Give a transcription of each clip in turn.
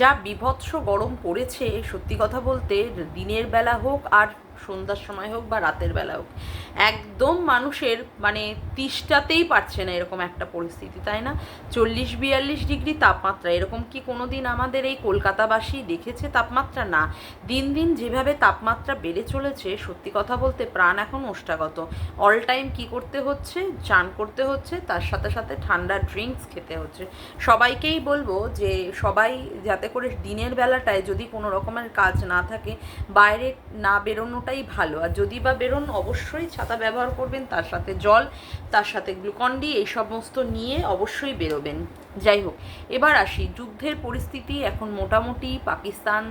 যা বিভৎস গরম পড়েছে সত্যি কথা বলতে দিনের বেলা হোক আর সন্ধ্যার সময় হোক বা রাতের বেলা হোক, একদম মানুষের মানে তিষ্টাতেই পারছে না এরকম একটা পরিস্থিতি, তাই না? চল্লিশ বিয়াল্লিশ ডিগ্রি তাপমাত্রা, এরকম কি কোনো দিন আমাদের এই কলকাতাবাসী দেখেছে তাপমাত্রা? না। দিন দিন যেভাবে তাপমাত্রা বেড়ে চলেছে, সত্যি কথা বলতে প্রাণ এখন ওষ্ঠাগত। অল টাইম কি করতে হচ্ছে? চান করতে হচ্ছে, তার সাথে সাথে ঠান্ডা ড্রিঙ্কস খেতে হচ্ছে। সবাইকেই বলব যে সবাই যাতে করে দিনের বেলাটায় যদি কোনো রকমের কাজ না থাকে, বাইরে না বেরোনোটাই ভালো। আর যদি বা বেরোন, অবশ্যই ছাতা ব্যবহার করবেন, তার সাথে জল, তার সাথে গ্লুকন ডি এই সমস্ত নিয়ে অবশ্যই বেরোবেন। যাই হোক, এবার আসি। যুদ্ধের পরিস্থিতি এখন মোটামুটি পাকিস্তান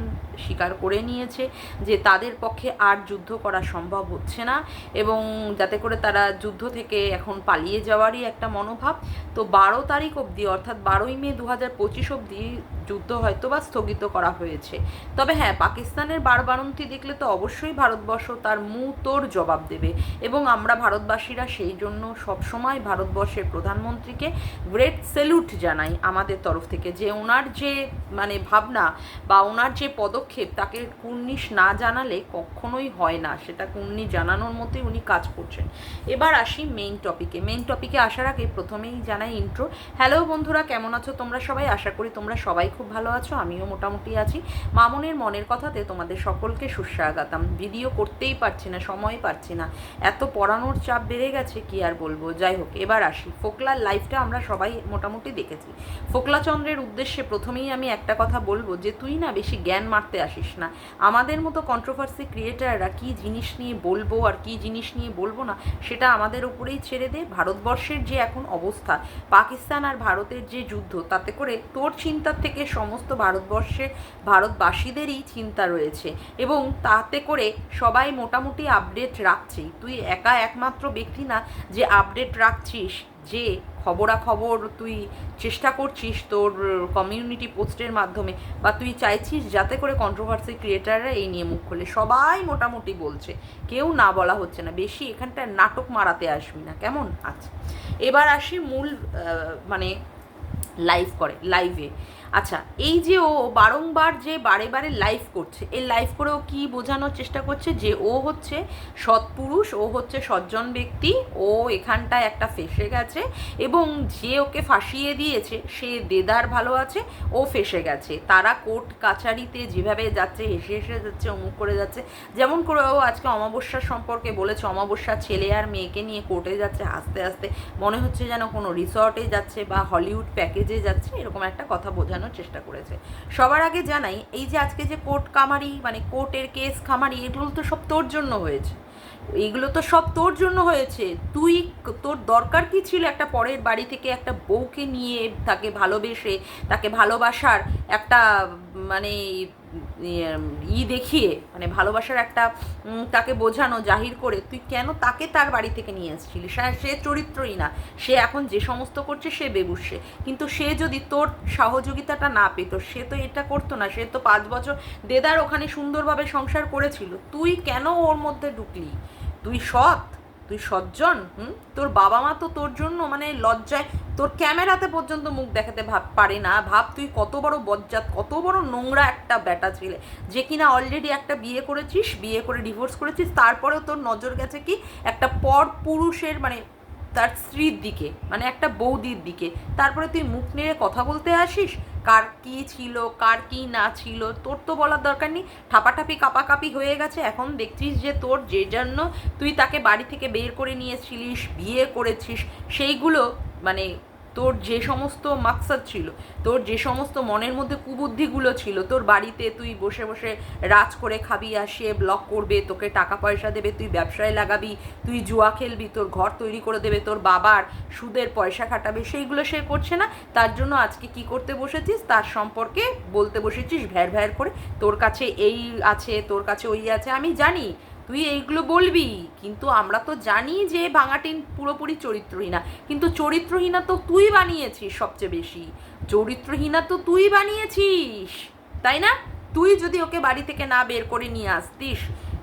স্বীকার করে নিয়েছে যে তাদের পক্ষে আর যুদ্ধ করা সম্ভব হচ্ছে না এবং যাতে করে তারা যুদ্ধ থেকে এখন পালিয়ে যাওয়ারই একটা মনোভাব। তো বারো তারিখ অবধি, অর্থাৎ বারোই মে দু হাজার পঁচিশ অবধি যুদ্ধ হয়তো বা স্থগিত করা হয়েছে। তবে হ্যাঁ পাকিস্তানের বারবারন্তি দেখলে তো অবশ্যই ভারতবর্ষ তার মুতোর জবাব দেবে এবং আমরা ভারতবাসীরা সেই জন্য সবসময় ভারতবর্ষের প্রধানমন্ত্রীকে গ্রেট স্যালুট জানাই। আমাদের তরফ থেকে যে ওনার যে মানে ভাবনা বা ওনার যে পদক্ষেপ তাকে কুর্নিশ না জানালে কখনোই হয় না। সেটা কুর্নি জানানোর মতোই উনি কাজ করছেন। এবার আসি মেইন টপিকে মেইন টপিকে আসার আগে প্রথমেই জানাই ইন্ট্রো হ্যালো বন্ধুরা, কেমন আছো তোমরা সবাই? আশা করি তোমরা সবাই খুব ভালো আছো। আমিও মোটামুটি আছি। মামনের মনের কথাতে তোমাদের সকলকে সুস্বাগতম। ভিডিও করতেই পারছি না, সময় পাচ্ছি না। এত পড়ানোর চাপ বেড়ে গেছে, কি আর বলব? যাই হোক, এবার আসি। ফোকলার লাইফটা আমরা সবাই মোটামুটি দেখেছি। ফোকলাচন্দ্রের উদ্দেশ্যে প্রথমেই আমি একটা কথা বলব যে, তুই না বেশি জ্ঞান মারতে আসিস না। আমাদের মতো কন্ট্রোভার্সি ক্রিয়েটাররা কী জিনিস নিয়ে বলব আর কী জিনিস নিয়ে বলব না, সেটা আমাদের উপরেই ছেড়ে দে। ভারতবর্ষের যে এখন অবস্থা, পাকিস্তান আর ভারতের যে যুদ্ধ, তাতে করে তোর চিন্তার থেকে সমস্ত ভারতবর্ষের ভারতবাসীদেরই চিন্তা রয়েছে এবং তাতে করে সবাই মোটামুটি আপডেট রাখছেই। তুই একা একমাত্র ব্যক্তি না যে আপডেট রাখছিস যে খবরাখবর তুই চেষ্টা করছিস তোর কমিউনিটি পোস্টের মাধ্যমে বা তুই চাইছিস যাতে করে কন্ট্রোভার্সি ক্রিয়েটাররা এই নিয়ে মুখ খোলে। সবাই মোটামুটি বলছে, কেউ না বলা হচ্ছে না। বেশি এখানটায় নাটক মারাতে আসবি না। কেমন? আচ্ছা। এবার আসি মূল মানে লাইভ করে লাইভে আচ্ছা এই যে ও বারংবার যে বারে বারে লাইভ করছে, এই লাইভ করেও কী বোঝানোর চেষ্টা করছে? যে ও হচ্ছে সৎপুরুষ ও হচ্ছে সজ্জন ব্যক্তি, ও এখানটায় একটা ফেসে গেছে এবং যে ওকে ফাঁসিয়ে দিয়েছে, সে দেদার ভালো আছে, ও ফেসে গেছে। তারা কোর্ট কাছারিতে যেভাবে যাচ্ছে, হেসে হেসে যাচ্ছে, অমুক করে যাচ্ছে। যেমন করে ও আজকে অমাবস্যার সম্পর্কে বলেছে অমাবস্যা ছেলে আর মেয়েকে নিয়ে কোর্টে যাচ্ছে, আস্তে আস্তে। মনে হচ্ছে যেন কোনো রিসর্টে যাচ্ছে বা হলিউড প্যাকেজে যাচ্ছে, এরকম একটা কথা বোঝানোর চেষ্টা করেছে। সবার আগে জানাই, এই যে আজকে যে কোর্ট কামারি মানে কোর্টের কেস, খামারি, এগুলো তো সব তোর জন্য হয়েছে। এগুলো তো সব তোর জন্য হয়েছে। তুই তোর দরকার কি ছিল একটা পরের বাড়ি থেকে একটা বউকে নিয়ে তাকে ভালোবেসে, তাকে ভালোবাসার একটা মানে ই দেখিয়ে মানে ভালোবাসার একটা তাকে বোঝানো, জাহির করে, তুই কেন তাকে তার বাড়ি থেকে নিয়ে এসেছিলি সে- সে চরিত্রই না। সে এখন যে সমস্ত করছে, সে বেবুসে কিন্তু সে যদি তোর সহযোগিতাটা না পেত, সে তো এটা করতো না। সে তো পাঁচ বছর দেদার ওখানে সুন্দরভাবে সংসার করেছিল। তুই কেন ওর মধ্যে ঢুকলি? তুই সৎ। তুই সজ্জন? হুম? তোর বাবা মা তো তোর জন্য মানে লজ্জায় তোর ক্যামেরাতে পর্যন্ত মুখ দেখাতে ভাব পারে না। ভাব, তুই কত বড় বজ্জাত, কত বড় নোংরা একটা ব্যাটা ছিলে যে কিনা অলরেডি একটা বিয়ে করেছিস, বিয়ে করে ডিভোর্স করেছিস, তারপরেও তোর নজর গেছে কি একটা পর পুরুষের মানে তার স্ত্রীর দিকে মানে একটা বৌদির দিকে। তারপরে তুই মুখ নেড়ে কথা বলতে আসিস? কার কি ছিল, কার কি না ছিল, তোর তো বলার দরকার নেই। ঠাপাঠাপি, কাপাকাপি হয়ে গেছে। এখন দেখছিস যে তোর যে জন্য তুই তাকে বাড়ি থেকে বের করে নিয়েছিলিস বিয়ে করেছিস, সেইগুলো মানে তোর যে সমস্ত মাকসাদ ছিল, তোর যে সমস্ত মনের মধ্যে কুবুদ্ধিগুলো ছিল, তোর বাড়িতে তুই বসে বসে রাজ করে খাবি আসিয়ে ব্লক করবে, তোকে টাকা পয়সা দেবে, তুই ব্যবসায় লাগাবি, তুই জুয়া খেলবি, তোর ঘর তৈরি করে দেবে, তোর বাবার সুদের পয়সা খাটাবে, সেইগুলো সে করছে না। তার জন্য আজকে কি করতে বসেছিস? তার সম্পর্কে বলতে বসেছিস ভ্যার ভ্যার করে, তোর কাছে এই আছে, তোর কাছে ওই আছে, আমি জানি। তুই এইগুলো বলবি, কিন্তু আমরা তো জানি যে ভাঙাটিন পুরোপুরি চরিত্রহীনা। কিন্তু চরিত্রহীনা তো তুই বানিয়েছিস সবচেয়ে বেশি। চরিত্রহীনা তো তুই বানিয়েছিস, তাই না? তুই যদি ওকে বাড়ি থেকে না বের করে নিয়ে আসতিস,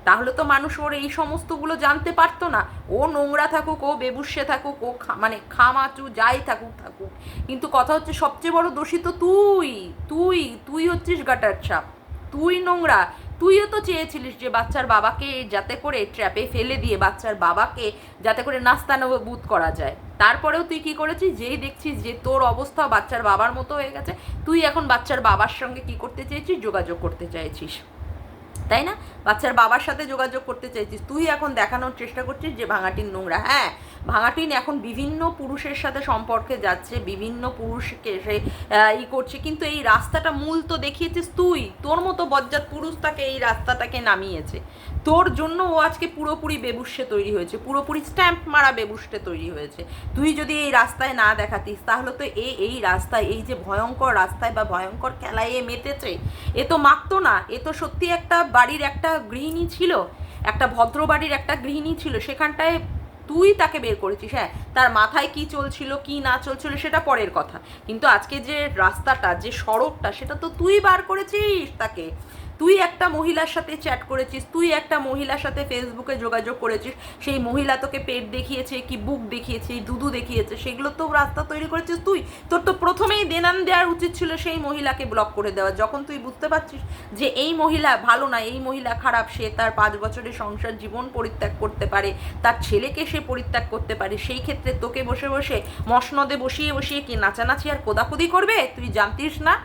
তাহলে তো মানুষ ওর এই সমস্তগুলো জানতে পারতো না। ও নোংরা থাকুক, ও বেবুসে থাকুক, ও মানে খামাচু যাই থাকুক থাকুক। কিন্তু কথা হচ্ছে সবচেয়ে বড় দোষী তো তুই তুই তুই হচ্ছিস গাটার ছাপ তুই নোংরা তুইও তো চেয়েছিলিস যে বাচ্চার বাবাকে যাতে করে ট্র্যাপে ফেলে দিয়ে বাচ্চার বাবাকে যাতে করে নাস্তানবুত করা যায়। তারপরেও তুই কি করেছিস? যেই দেখছিস যে তোর অবস্থা বাচ্চার বাবার মতো হয়ে গেছে, তুই এখন বাচ্চার বাবার সঙ্গে কি করতে চেয়েছিস? যোগাযোগ করতে চাইছিস। তাই না? বাচ্চার বাবার সাথে যোগাযোগ করতে চাইছিস, তুই এখন দেখানোর চেষ্টা করছিস যে ভাঙাটির নোংরা। হ্যাঁ ভাঙাটিন এখন বিভিন্ন পুরুষের সাথে সম্পর্কে যাচ্ছে, বিভিন্ন পুরুষকে সে ই করছে, কিন্তু এই রাস্তাটা মূল তো দেখিয়েছিস তুই। তোর মতো বজ্জাত পুরুষ তাকে এই রাস্তাটাকে নামিয়েছে। তোর জন্য ও আজকে পুরোপুরি বেবুসে তৈরি হয়েছে, পুরোপুরি স্ট্যাম্প মারা বেবুসে তৈরি হয়েছে। তুই যদি এই রাস্তায় না দেখাতিস, তাহলে তো এ এই রাস্তায়, এই যে ভয়ঙ্কর রাস্তায় বা ভয়ঙ্কর খেলায় এ মেতেছে, এ তো মাখতো না, এ তো সত্যি একটা বাড়ির একটা গৃহিণী ছিল, একটা ভদ্র বাড়ির একটা গৃহিণী ছিল, সেখানটায় তুই তাকে বের করেছিস হ্যাঁ? তার মাথায় কি চলছিল, কি না চলছিল, সেটা পরের কথা। কিন্তু আজকে যে রাস্তাটা, যে সড়কটা, সেটা তো তুই বার করেছিস তাকে। তুই একটা মহিলার সাথে চ্যাট করেছিস, তুই একটা মহিলার সাথে ফেসবুকে যোগাযোগ করেছিস, সেই মহিলা তোকে পেট দেখিয়েছে, কি বুক দেখিয়েছে দুদু দেখিয়েছে, সেগুলো তো রাস্তা তৈরি করেছিস তুই। তোর তো প্রথমেই দেনান দেওয়ার উচিত ছিল সেই মহিলাকে ব্লক করে দেওয়া। যখন তুই বুঝতে পারছিস যে এই মহিলা ভালো না, এই মহিলা খারাপ, সে তার পাঁচ বছরের সংসার জীবন পরিত্যাগ করতে পারে, তার ছেলেকে সে পরিত্যাগ করতে পারে, সেই ক্ষেত্রে তোকে বসে বসে মসনদে বসিয়ে বসিয়ে কি নাচানাচি আর কোদাকুদি করবে? তুই জানতিস না?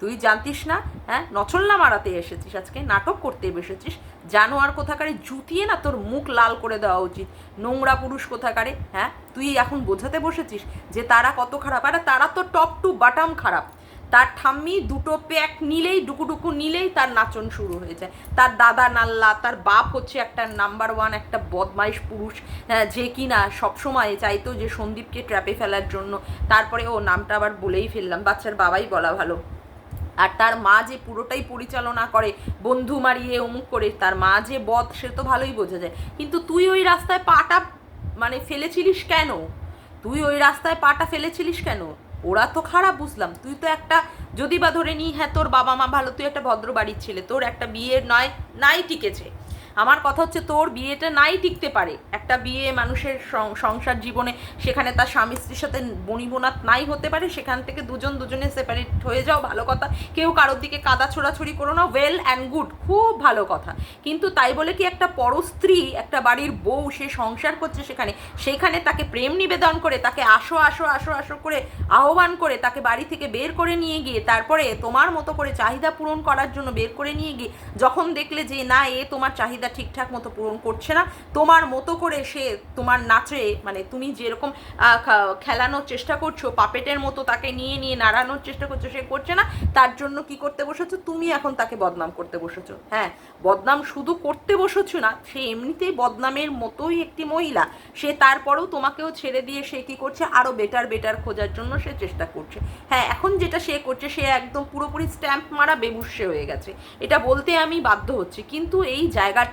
তুই জানতিস না? হ্যাঁ? নচল্লা মারাতে এসেছিস আজকে নাটক করতে বসেছিস। জানোয়ার কোথাকারে জুতিয়ে না তোর মুখ লাল করে দেওয়া উচিত। নোংরা পুরুষ কোথাকারে হ্যাঁ? তুই এখন বোঝাতে বসেছিস যে তারা কত খারাপ আরে তারা তো টপ টু বাটাম খারাপ। তার ঠাম্মি দুটো প্যাক নিলেই ডুকুডুকু নিলেই তার নাচন শুরু হয়ে যায়। তার দাদা নাল্লা তার বাপ হচ্ছে একটা নাম্বার ওয়ান একটা বদমাইশ পুরুষ হ্যাঁ, যে কিনা সবসময় চাইতো যে সন্দীপকে ট্র্যাপে ফেলার জন্য। তারপরে ও নামটা আবার বলেই ফেললাম বাচ্চার বাবাই বলা ভালো। আর তার মা যে পুরোটাই পরিচালনা করে, বন্ধু মারিয়ে অমুক করে, তার মা যে বধ, সে তো ভালোই বোঝা যায়। কিন্তু তুই ওই রাস্তায় পাটা মানে ফেলেছিলিস কেন? তুই ওই রাস্তায় পাটা ফেলেছিলিস কেন? ওরা তো খারাপ, বুঝলাম। তুই তো একটা যদি বা ধরে নিই হ্যাঁ তোর বাবা মা ভালো, তুই একটা ভদ্র বাড়ির ছেলে, তোর একটা বিয়ের নয়, নাই টিকেছে। আমার কথা হচ্ছে তোর বিয়েটা নাই টিকতে পারে। একটা বিয়ে মানুষের সংসার জীবনে সেখানে তার স্বামী স্ত্রীর সাথে বনিবোনাত নাই হতে পারে, সেখান থেকে দুজন দুজনে সেপারেট হয়ে যাও, ভালো কথা। কেউ কারোর দিকে কাদা ছোড়াছড়ি করো না ওয়েল অ্যান্ড গুড খুব ভালো কথা। কিন্তু তাই বলে কি একটা পরস্ত্রী একটা বাড়ির বউ সে সংসার করছে সেখানে সেখানে তাকে প্রেম নিবেদন করে, তাকে আসো আসো আসো আসো করে আহ্বান করে, তাকে বাড়ি থেকে বের করে নিয়ে গিয়ে, তারপরে তোমার মতো করে চাহিদা পূরণ করার জন্য বের করে নিয়ে গিয়ে, যখন দেখলে যে না, এ তোমার চাহিদা ঠিকঠাক মতো পূরণ করছে না। তোমার মতো করে সে তোমার নাচে মানে তুমি যেরকম খেলানোর চেষ্টা করছ, পাপেটের মতো তাকে নিয়ে নিয়ে নাড়ানোর চেষ্টা করছ, সে করছে না। তার জন্য কি করতে বসেছো? তুমি এখন তাকে বদনাম করতে বসেছো। হ্যাঁ বদনাম শুধু করতে বসেছো না, সে এমনিতেই বদনামের মতোই একটি মহিলা। সে তারপরেও তোমাকেও ছেড়ে দিয়ে সে কি করছে? আরও বেটার বেটার খোঁজার জন্য সে চেষ্টা করছে। হ্যাঁ এখন যেটা সে করছে, সে একদম পুরোপুরি স্ট্যাম্প মারা বেবুসে হয়ে গেছে। এটা বলতে আমি বাধ্য হচ্ছি। কিন্তু এই জায়গাটা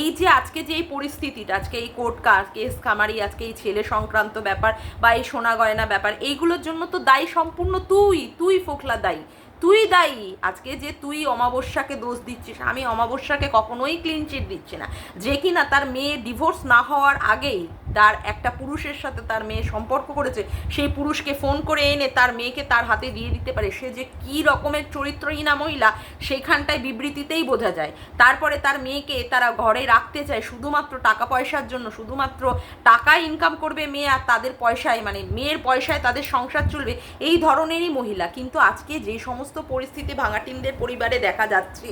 এই যে আজকে যে এই পরিস্থিতিটা, আজকে এই কোর্ট কেস খামারি, আজকে এই ছেলে সংক্রান্ত ব্যাপার বা এই সোনা গয়না ব্যাপার, এইগুলোর জন্য তো দায়ী সম্পূর্ণ তুই তুই ফোকলা দায়ী। তুই দায়ী। আজকে যে তুই অমাবস্যাকে দোষ দিচ্ছিস, আমি অমাবস্যাকে কখনোই ক্লিন চিট দিচ্ছি না। যে কিনা তার মেয়ে ডিভোর্স না হওয়ার আগেই তার একটা পুরুষের সাথে তার মেয়ে সম্পর্ক করেছে, সেই পুরুষকে ফোন করে এনে তার মেয়েকে তার হাতে দিয়ে দিতে পারে। সে যে কী রকমের চরিত্রহীনা মহিলা সেইখানটায় বিবৃতিতেই বোঝা যায়। তারপরে তার মেয়েকে তারা ঘরে রাখতে চায় শুধুমাত্র টাকা পয়সার জন্য, শুধুমাত্র টাকা ইনকাম করবে মেয়ে আর তাদের পয়সায় মানে মেয়ের পয়সায় তাদের সংসার চলবে, এই ধরনেরই মহিলা। কিন্তু আজকে যে সমস্ত পরিস্থিতি ভাঙাটিনদের পরিবারে দেখা যাচ্ছে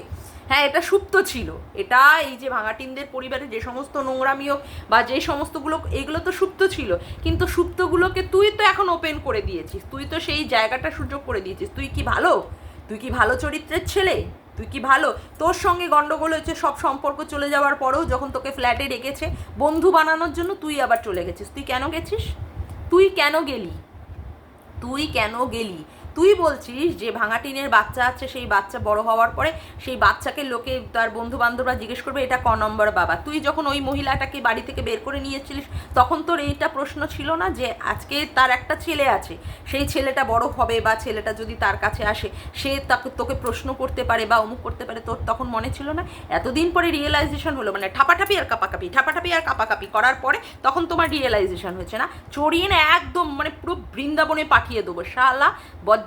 হ্যাঁ এটা সুপ্ত ছিল। এটা এই যে ভাঙাটিনদের পরিবারে যে সমস্ত নোংরামি হোক বা যে সমস্তগুলো, এগুলো তো সুপ্ত ছিল। কিন্তু সুপ্তগুলোকে তুই তো এখন ওপেন করে দিয়েছিস। তুই তো সেই জায়গাটা সুযোগ করে দিয়েছিস। তুই কি ভালো? তুই কি ভালো চরিত্রের ছেলে? তুই কি ভালো? তোর সঙ্গে গন্ডগোল হয়েছে, সব সম্পর্ক চলে যাওয়ার পরেও যখন তোকে ফ্ল্যাটে রেখেছে, বন্ধু বানানোর জন্য তুই আবার চলে গেছিস। তুই কেন গেছিস? তুই কেন গেলি? তুই কেন গেলি? তুই বলছিস যে ভাঙাটিনের বাচ্চা আছে, সেই বাচ্চা বড় হওয়ার পরে সেই বাচ্চাকে লোকে, তার বন্ধু বান্ধবরা জিজ্ঞেস করবে, এটা ক নম্বর বাবা? তুই যখন ওই মহিলাটাকে বাড়ি থেকে বের করে নিয়েছিলিস, তখন তোর এইটা প্রশ্ন ছিল না যে আজকে তার একটা ছেলে আছে, সেই ছেলেটা বড় হবে বা ছেলেটা যদি তার কাছে আসে, সে তাকে, তোকে প্রশ্ন করতে পারে বা অমুক করতে পারে, তোর তখন মনে ছিল না? এতদিন পরে রিয়েলাইজেশন হলো মানে ঠাপাঠাপি আর কাপাকাপি, ঠাপাঠাপি আর কাপাকাপি করার পরে তখন তোমার রিয়েলাইজেশন হয়েছে না? চড়িয়ে না একদম মানে পুরো বৃন্দাবনে পাঠিয়ে দেবো, শালা।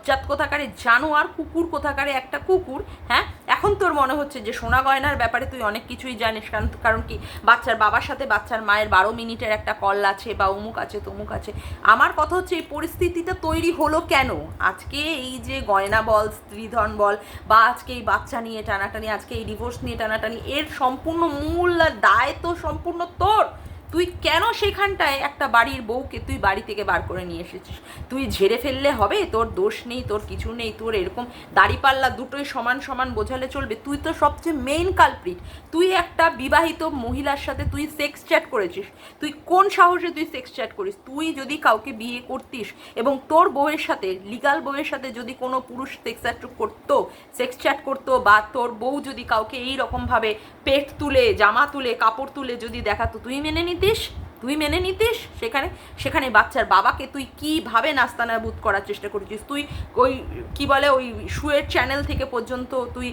বজ্জাত কোথাকারে জানোয়ার কুকুর কোথাকারে একটা কুকুর হ্যাঁ? এখন তোর মনে হচ্ছে যে সোনা গয়নার ব্যাপারে তুই অনেক কিছুই জানিস, কারণ কারণ কি? বাচ্চার বাবার সাথে বাচ্চার মায়ের বারো মিনিটের একটা কল আছে বা অমুক আছে, তমুক আছে। আমার কথা হচ্ছে, এই পরিস্থিতিটা তৈরি হলো কেন? আজকে এই যে গয়না বল, স্ত্রীধন বল, বা আজকে এই বাচ্চা নিয়ে টানাটানি, আজকে এই ডিভোর্স নিয়ে টানাটানি, এর সম্পূর্ণ মূল দায় তো সম্পূর্ণ তোর। তুই কেন সেখানটায় একটা বাড়ির বউকে তুই বাড়ি থেকে বার করে নিয়ে এসেছিস? তুই ঝেড়ে ফেললে হবে? তোর দোষ নেই, তোর কিছু নেই, তোর এরকম দাড়িপাল্লা দুটোই সমান সমান বোঝালে চলবে। তুই তো সবচেয়ে মেইন কালপ্রিট তুই একটা বিবাহিত মহিলার সাথে তুই সেক্স চ্যাট করেছিস। তুই কোন সাহসে তুই সেক্স চ্যাট করিস? তুই যদি কাউকে বিয়ে করতিস এবং তোর বউয়ের সাথে লিগাল বউয়ের সাথে যদি কোনো পুরুষ সেক্স চ্যাট করতো সেক্স চ্যাট করতো বা তোর বউ যদি কাউকে এই রকমভাবে পেট তুলে, জামা তুলে, কাপড় তুলে যদি দেখাতো, তুই মেনে নিতিস তুই মেনে নিতিস? সেখানে সেখানে বাচ্চার বাবাকে তুই কীভাবে নাস্তানাবুদ করার চেষ্টা করেছিস? তুই ওই, কি বলে ওই শুয়ের চ্যানেল থেকে পর্যন্ত তুই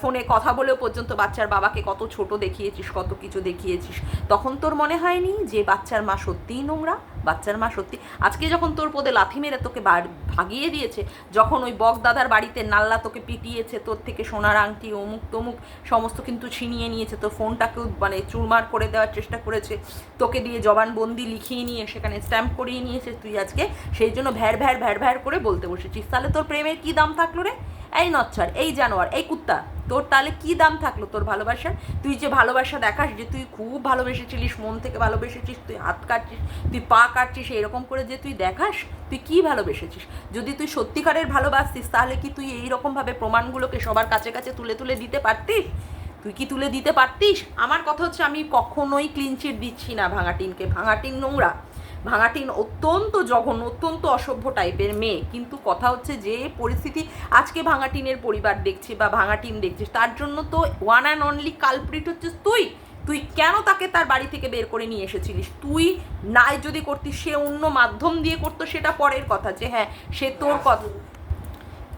ফোনে কথা বলেও পর্যন্ত বাচ্চার বাবাকে কত ছোট দেখিয়েছিস, কত কিছু দেখিয়েছিস? তখন তোর মনে হয়নি যে বাচ্চার মা সত্যিই নোংরা? বাচ্চার মা সত্যি, আজকে যখন তোর পদে লাথি মেরে তোকে ভাগিয়ে দিয়েছে, যখন ওই বক দাদার বাড়িতে নাল্লা তোকে পিটিয়েছে, তোর থেকে সোনার আংটি, অমুক তমুক, সমস্ত কিন্তু ছিনিয়ে নিয়েছে, তোর ফোনটাকেও মানে চুরমার করে দেওয়ার চেষ্টা করেছে, তোকে দিয়ে জবানবন্দি লিখিয়ে নিয়ে, সেখানে স্ট্যাম্প করিয়ে নিয়েছে তুই আজকে। সেই জন্য ভ্যার ভ্যার ভ্যার ভ্যার করে বলতে বসেছিস। তাহলে তোর প্রেমের কি দাম থাকল রে? এই নচ্ছার এই জানোয়ার, এই কুত্তা, তোর তাহলে কি দাম থাকল তোর ভালোবাসার? তুই যে ভালোবাসা দেখাস, যে তুই খুব ভালোবেসেছিলিস, মন থেকে ভালোবেসেছিস, তুই হাত কাটছিস, তুই পা কাটছিস, এরকম করে যে তুই দেখাস, তুই কি ভালোবেসেছিস? যদি তুই সত্যিকারের ভালোবাসতিস, তাহলে কি তুই এইরকমভাবে প্রমাণগুলোকে সবার কাছে কাছে তুলে তুলে দিতে পারতিস? তুই কি তুলে দিতে পারতিস? আমার কথা হচ্ছে আমি কখনোই ক্লিন চিট দিচ্ছি না ভাঙাটিনকে। ভাঙাটিন নোংরা। ভাঙাটিন অত্যন্ত জঘন্য, অত্যন্ত অসভ্য টাইপের মেয়ে। কিন্তু কথা হচ্ছে যে পরিস্থিতি আজকে ভাঙাটিনের পরিবার দেখছে বা ভাঙাটিন দেখছিস তার জন্য তো ওয়ান অ্যান্ড অনলি কালপ্রিট হচ্ছে তুই। তুই কেন তাকে তার বাড়ি থেকে বের করে নিয়ে এসেছিলিস? তুই নাই যদি করতিস, সে অন্য মাধ্যম দিয়ে করতো, সেটা পরের কথা যে হ্যাঁ সে তোর কথা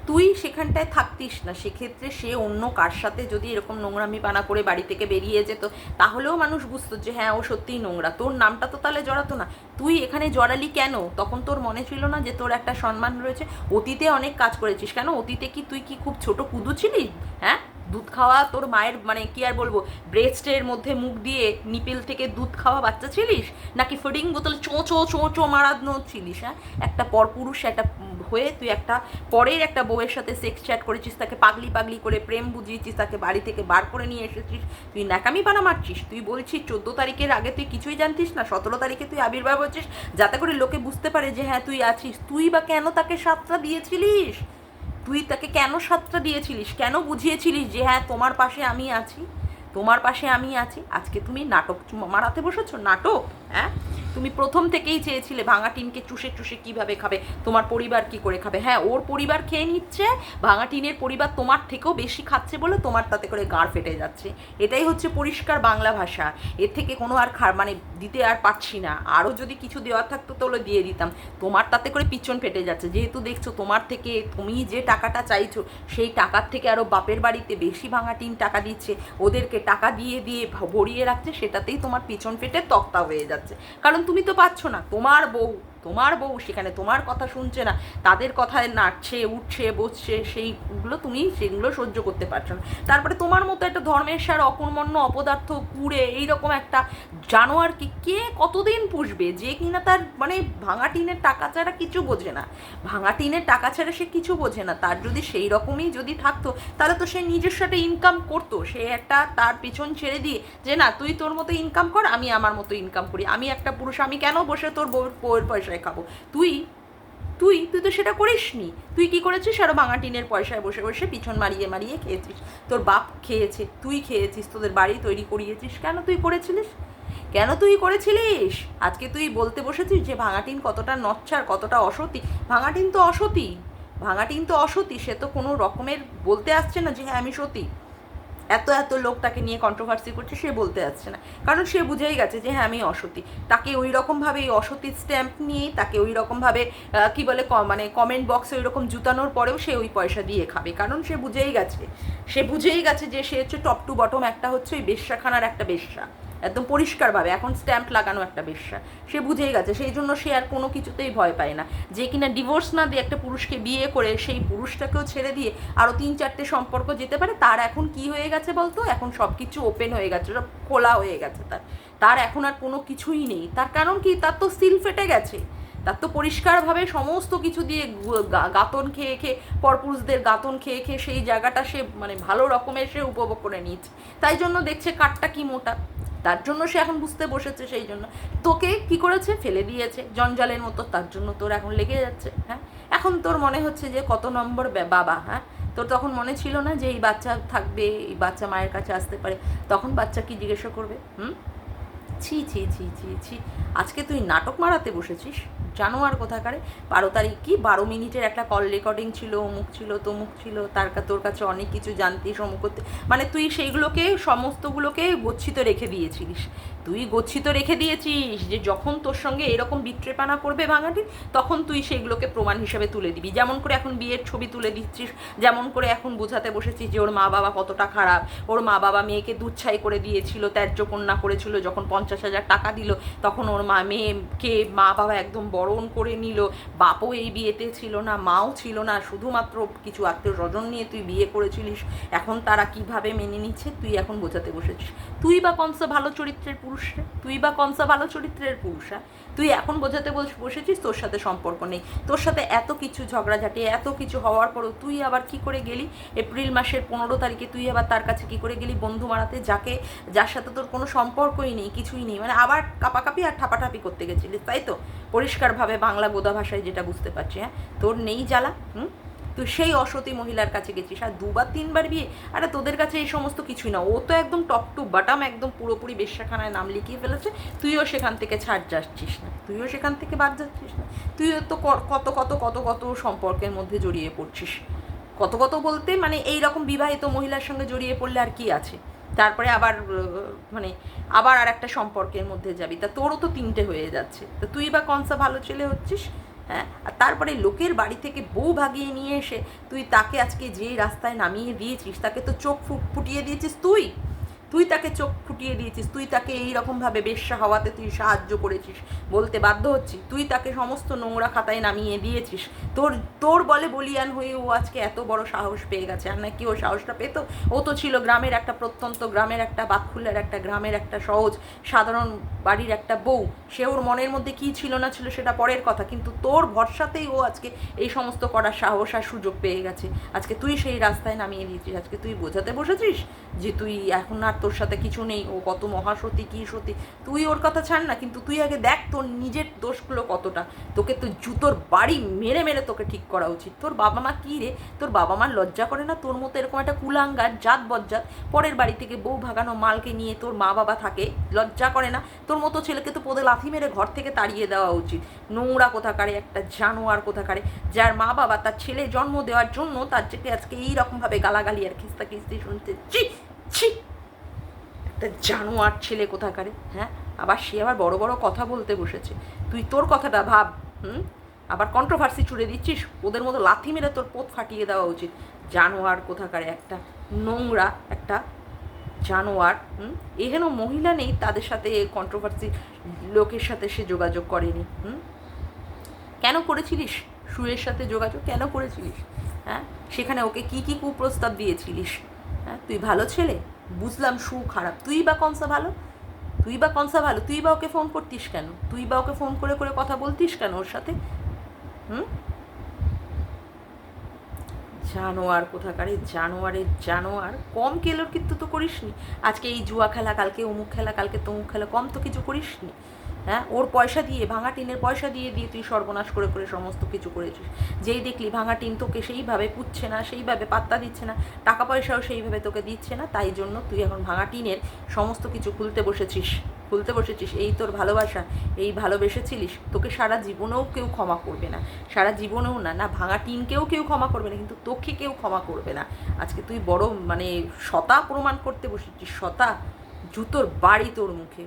তুই সেখানটায় থাকতিস না। সেক্ষেত্রে সে অন্য কার সাথে যদি এরকম নোংরামি বানা করে বাড়ি থেকে বেরিয়ে যেত, তাহলেও মানুষ বুঝতো যে হ্যাঁ ও সত্যিই নোংরা। তোর নামটা তো তাহলে জড়াতো না। তুই এখানে জড়ালি কেন? তখন তোর মনে ছিল না যে, তোর একটা সম্মান রয়েছে। অতীতে অনেক কাজ করেছিস কেন? অতীতে কি তুই কি খুব ছোট কুদু ছিলি? হ্যাঁ? দুধ খাওয়া তোর মায়ের মানে কি আর বলব ব্রেস্টের মধ্যে মুখ দিয়ে নিপেল থেকে দুধ খাওয়া বাচ্চা ছিলিস? নাকি ফিডিং বোতল চো চো চো চো মারানো ছিলিস হ্যাঁ? একটা পরপুরুষ, একটা হয়ে তুই একটা পরের একটা বউয়ের সাথে সেক্স চ্যাট করেছিস, তাকে পাগলি পাগলি করে প্রেম বুঝিয়েছিস, তাকে বাড়ি থেকে বার করে নিয়ে এসেছিস, তুই ন্যাকামি পানা মারছিস, তুই বলছিস চোদ্দ তারিখের আগে তুই কিছুই জানতিস না, সতেরো তারিখে তুই আবির্ভাব হচ্ছিস, যাতে করে লোকে বুঝতে পারে যে হ্যাঁ তুই আছিস। তুই বা কেন তাকে সাতটা দিয়েছিলিস? তুই তাকে কেন সাতটা দিয়েছিলিস? কেন বুঝিয়েছিলিস যে হ্যাঁ তোমার পাশে আমি আছি? তোমার পাশে আমি আছি? আজকে তুমি নাটক মারাতে বসেছো? নাটক হ্যাঁ? তুমি প্রথম থেকেই চেয়েছিলে ভাঙা টিনকে চুষে চুষে কীভাবে খাবে, তোমার পরিবার কি করে খাবে? হ্যাঁ ওর পরিবার খেয়ে নিচ্ছে, ভাঙা টিনের পরিবার তোমার থেকেও বেশি খাচ্ছে বলে তোমার তাতে করে গাঁড় ফেটে যাচ্ছে। এটাই হচ্ছে পরিষ্কার বাংলা ভাষা। এর থেকে কোনো আর খার মানে দিতে আর পারছি না। আরও যদি কিছু দেওয়ার থাকতো তাহলে দিয়ে দিতাম। তোমার তাতে করে পিছন ফেটে যাচ্ছে। যেহেতু দেখছ তোমার থেকে তুমি যে টাকাটা চাইছো, সেই টাকার থেকে আরও বাপের বাড়িতে বেশি ভাঙা টিন টাকা দিচ্ছে, ওদেরকে টাকা দিয়ে দিয়ে ভরিয়ে রাখছে, সেটাতেই তোমার পিছন ফেটে তক্তা হয়ে যাচ্ছে। কারণ তুমি তো পাচ্ছ না তোমার বউ। তোমার বউ সেখানে তোমার কথা শুনছে না, তাদের কথায় নাচছে, উঠছে, বসছে, সেইগুলো তুমি সেগুলো সহ্য করতে পারছ না। তারপরে তোমার মতো একটা ধর্মের সার অকর্মণ্য অপদার্থ কুড়ে এইরকম একটা জানোয়ারকে কে কতদিন পুষবে? যে কিনা তার মানে ভাঙা টিনের টাকা ছাড়া কিছু বোঝে না। ভাঙা টিনের টাকা ছাড়া সে কিছু বোঝে না। তার যদি সেই রকমই যদি থাকতো, তাহলে তো সে নিজস্ব একটা ইনকাম করতো। সে একটা তার পিছন ছেড়ে দিয়ে যে, না, তুই তোর মতো ইনকাম কর, আমি আমার মতো ইনকাম করি। আমি একটা পুরুষ, আমি কেন বসে তোর বউয়ের পয়সায় খাব। তুই তুই তুই তো সেটা করিসনি। তুই কি করেছিস? আরও ভাঙা টিনের পয়সায় বসে বসে পিছন মারিয়ে মারিয়ে খেয়েছিস। তোর বাপ খেয়েছে, তুই খেয়েছিস, তোদের বাড়ি তৈরি করিয়েছিস। কেন তুই করেছিলিস? কেন তুই করেছিলিস? আজকে তুই বলতে বসেছিস যে ভাঙাটিন কতটা নচ্ছার, কতটা অসতী। ভাঙাটিন তো অসতি। ভাঙা টিন তো অসতি। সে তো কোনো রকমের বলতে আসছে না যে হ্যাঁ আমি সতী। এত এত লোক তাকে নিয়ে কন্ট্রোভার্সি করছে, সে বলতে যাচ্ছে না। কারণ সে বুঝেই গেছে যে হ্যাঁ আমি অসতী। তাকে ওই রকমভাবে এই অসতী স্ট্যাম্প নিয়েই, তাকে ওই রকমভাবে কী বলে মানে কমেন্ট বক্সে ওই রকম জুতানোর পরেও সে ওই পয়সা দিয়ে খাবে। কারণ সে বুঝেই গেছে। সে বুঝেই গেছে যে, সে হচ্ছে টপ টু বটম একটা হচ্ছে ওই বেশ্যাখানার একটা বেশ্যা। একদম পরিষ্কারভাবে, এখন স্ট্যাম্প লাগানো একটা বেশ্যা। সে বুঝেই গেছে, সেই জন্য সে আর কোনো কিছুতেই ভয় পায় না। যে কিনা ডিভোর্স না দিয়ে একটা পুরুষকে বিয়ে করে সেই পুরুষটাকেও ছেড়ে দিয়ে আরও তিন চারটে সম্পর্ক যেতে পারে, তার এখন কি হয়ে গেছে বলতো? এখন সব কিছু ওপেন হয়ে গেছে, সব খোলা হয়ে গেছে তার। তার এখন আর কোনো কিছুই নেই। তার কারণ কি? তার তো সিল ফেটে গেছে। তার তো পরিষ্কারভাবে সমস্ত কিছু দিয়ে গাতন খেয়ে খেয়ে, পরপুরুষদের গাতন খেয়ে খেয়ে সেই জায়গাটা সে মানে ভালো রকমের সে উপভোগ করে নিয়েছে। তাই জন্য দেখছে কাঠটা কি মোটা। তার জন্য সে এখন বুঝতে বসেছে সেই জন্য। তোকে কি করেছে? ফেলে দিয়েছে। জঞ্জালের মতো তার জন্য তোর এখন লেগে যাচ্ছে হ্যাঁ? এখন তোর মনে হচ্ছে যে কত নম্বর বাবা হ্যাঁ? তোর তখন মনে ছিল না যে এই বাচ্চা থাকবে, এই বাচ্চা মায়ের কাছে আসতে পারে। তখন বাচ্চা কি জিজ্ঞাসা করবে? হুম? ছি ছি ছি ছি ছি। আজকে তুই নাটক মারাতে বসেছিস? জানো জানোয়ার কোথাকারে? বারো তারিখ কি? বারো মিনিটের একটা কল রেকর্ডিং ছিল, অমুক ছিল, তমুক ছিল, তার তোর কাছে অনেক কিছু জানতিস, অমুক করতে মানে তুই সেইগুলোকে, সমস্তগুলোকে গচ্ছিত রেখে দিয়েছিলিস। তুই গচ্ছিত রেখে দিয়েছিস যে যখন তোর সঙ্গে এরকম বিট্রেপানা করবে বাঙালি তখন তুই সেগুলোকে প্রমাণ হিসাবে তুলে দিবি। যেমন করে এখন বিয়ের ছবি তুলে দিচ্ছিস, যেমন করে এখন বোঝাতে বসেছিস যে ওর মা বাবা কতটা খারাপ। ওর মা বাবা মেয়েকে দুচ্ছাই করে দিয়েছিল, ত্যায্য কন্যা করেছিল, যখন পঞ্চাশ হাজার টাকা দিল, তখন ওর মা মেয়েকে মা বাবা একদম বরণ করে নিল। বাপও এই বিয়েতে ছিল না, মাও ছিল না, শুধুমাত্র কিছু আত্মীয় স্বজন নিয়ে তুই বিয়ে করেছিলিস। এখন তারা কীভাবে মেনে নিচ্ছে, তুই এখন বোঝাতে বসেছিস। তুই বা কনসা ভালো চরিত্রের পুরুষ রে? তুই বা কনসা ভালো চরিত্রের পুরুষ হ্যাঁ? তুই এখন বোঝাতে বস- বসেছিস তোর সাথে সম্পর্ক নেই। তোর সাথে এত কিছু ঝগড়াঝাটি এত কিছু হওয়ার পরও তুই আবার কি করে গেলি? এপ্রিল মাসের পনেরো তারিখে তুই আবার তার কাছে কি করে গেলি? বন্ধু মারাতে যাকে যার সাথে তোর কোনো সম্পর্কই নেই, কিছুই নেই মানে আবার কাপাকাপি আর ঠাপাঠাপি করতে গেছিলিস, তাই তো? পরিষ্কারভাবে বাংলা গোদা ভাষায় যেটা বুঝতে পারছি হ্যাঁ? তোর নেই জ্বালা, হুম? তুই সেই অসতী মহিলার কাছে গেছিস। আর দুবার, তিনবার বিয়ে? আরে তোদের কাছে এই সমস্ত কিছুই না। ও তো একদম টপ টু বাটাম, একদম পুরোপুরি বেশ্যাখানায় নাম লিখিয়ে ফেলেছে। তুইও সেখান থেকে ছাড় যাচ্ছিস না। তুইও সেখান থেকে বাদ যাচ্ছিস না। তুইও তো কত কত কত কত সম্পর্কের মধ্যে জড়িয়ে পড়ছিস। কত কত বলতে মানে এই রকম বিবাহিত মহিলার সঙ্গে জড়িয়ে পড়লে আর কি আছে? তারপরে আবার মানে আবার আর একটা সম্পর্কের মধ্যে যাবি। তা তোরও তো তিনটে হয়ে যাচ্ছে। তা তুই বা কনসা ভালো ছেলে হচ্ছিস? হ্যাঁ? আর তারপরে লোকের বাড়ি থেকে বউ ভাগিয়ে নিয়ে এসে তুই তাকে আজকে যে রাস্তায় নামিয়ে দিয়েছিস, তাকে তো চোখ ফুট, ফুটিয়ে দিয়েছিস তুই? তুই তাকে চোখ ফুটিয়ে দিয়েছিস, তুই তাকে এই রকমভাবে বেশ্যা হওয়াতে তুই সাহায্য করেছিস, বলতে বাধ্য হচ্ছি। তুই তাকে সমস্ত নোংরা খাতায় নামিয়ে দিয়েছিস। তোর তোর বলে বলিয়ান হয়ে ও আজকে এত বড় সাহস পেয়ে গেছে। আর নাকি ও সাহসটা পেত? ও তো ছিল গ্রামের একটা প্রত্যন্ত, গ্রামের একটা বাতখুল্লার একটা, গ্রামের একটা সহজ, সাধারণ বাড়ির একটা বউ। সে ওর মনের মধ্যে কী ছিল না ছিল সেটা পরের কথা। কিন্তু তোর ভরসাতেই ও আজকে এই সমস্ত করার সাহস আর সুযোগ পেয়ে গেছে। আজকে তুই সেই রাস্তায় নামিয়ে দিয়েছিস। আজকে তুই বোঝাতে বসেছিস যে তুই এখন আর তোর সাথে কিছু নেই, ও কত মহাসতী কী সতী। তুই ওর কথা ছাড় না, কিন্তু তুই আগে দেখ তোর নিজের দোষগুলো কতটা। তোকে তো জুতোর বাড়ি মেরে মেরে তোকে ঠিক করা উচিত। তোর বাবা মা কী রে? তোর বাবা মার লজ্জা করে না? তোর মতো এরকম একটা কুলাঙ্গার জাত বজ্জাত পরের বাড়ি থেকে বউ ভাগানো মালকে নিয়ে তোর মা বাবা থাকে, লজ্জা করে না? তোর মতো ছেলেকে তো পোদে লাথি মেরে ঘর থেকে তাড়িয়ে দেওয়া উচিত। নোংরা কোথাকারে, একটা জানোয়ার কোথাকারে, যার মা বাবা তার ছেলে জন্ম দেওয়ার জন্য তার থেকে আজকে এইরকমভাবে গালাগালি আর খিস্তা খিস্তি শুনতে। ছি ছি। একটা জানোয়ার ছেলে কোথাকারে? হ্যাঁ? আবার সে আবার বড় বড় কথা বলতে বসেছে। তুই তোর কথাটা ভাব, হুম? আবার কন্ট্রোভার্সি ছুড়ে দিচ্ছিস? ওদের মতো লাথি মেরে তোর পোত ফাটিয়ে দেওয়া উচিত। জানোয়ার কোথাকারে একটা নোংরা একটা জানোয়ার, হুম? এহেন মহিলা নেই তাদের সাথে কন্ট্রোভার্সি লোকের সাথে সে যোগাযোগ করেনি, হুম? কেন করেছিলিস? সুয়ের সাথে যোগাযোগ কেন করেছিলিস? হ্যাঁ? সেখানে ওকে কি কি কুপ্রস্তাব দিয়েছিলিস? হ্যাঁ? তুই ভালো ছেলে? বুঝলাম সু খারাপ। তুই বা কনসা ভালো? তুই বা কনসা ভালো? তুই বা ওকে ফোন করতিস কেন? তুই বা ওকে ফোন করে করে কথা বলতিস কেন ওর সাথে? হুম? জানোয়ার কোথাকারে জানোয়ারের জানোয়ার। কম কেলোর কিন্তু তো করিসনি। আজকে এই জুয়া খেলা, কালকে অমুক খেলা, কালকে তমুক খেলা, কম তো কিছু করিসনি। হ্যাঁ? ওর পয়সা দিয়ে, ভাঙা টিনের পয়সা দিয়ে দিয়ে তুই সর্বনাশ করে করে সমস্ত কিছু করেছিস। যেই দেখলি ভাঙা টিন তোকে সেইভাবে পুচ্ছে না, সেইভাবে পাত্তা দিচ্ছে না, টাকা পয়সাও সেইভাবে তোকে দিচ্ছে না, তাই জন্য তুই এখন ভাঙা টিনের সমস্ত কিছু খুলতে বসেছিস। খুলতে বসেছিস। এই তোর ভালোবাসা, এই ভালোবেসেছিলিস, তোকে সারা জীবনেও কেউ ক্ষমা করবে না। সারা জীবনেও না না, ভাঙা টিনকেও কেউ ক্ষমা করবে না, কিন্তু তোকে কেউ ক্ষমা করবে না। আজকে তুই বড় মানে সতা প্রমাণ করতে বসেছিস, সতা জুতোর বাড়ি তোর মুখে।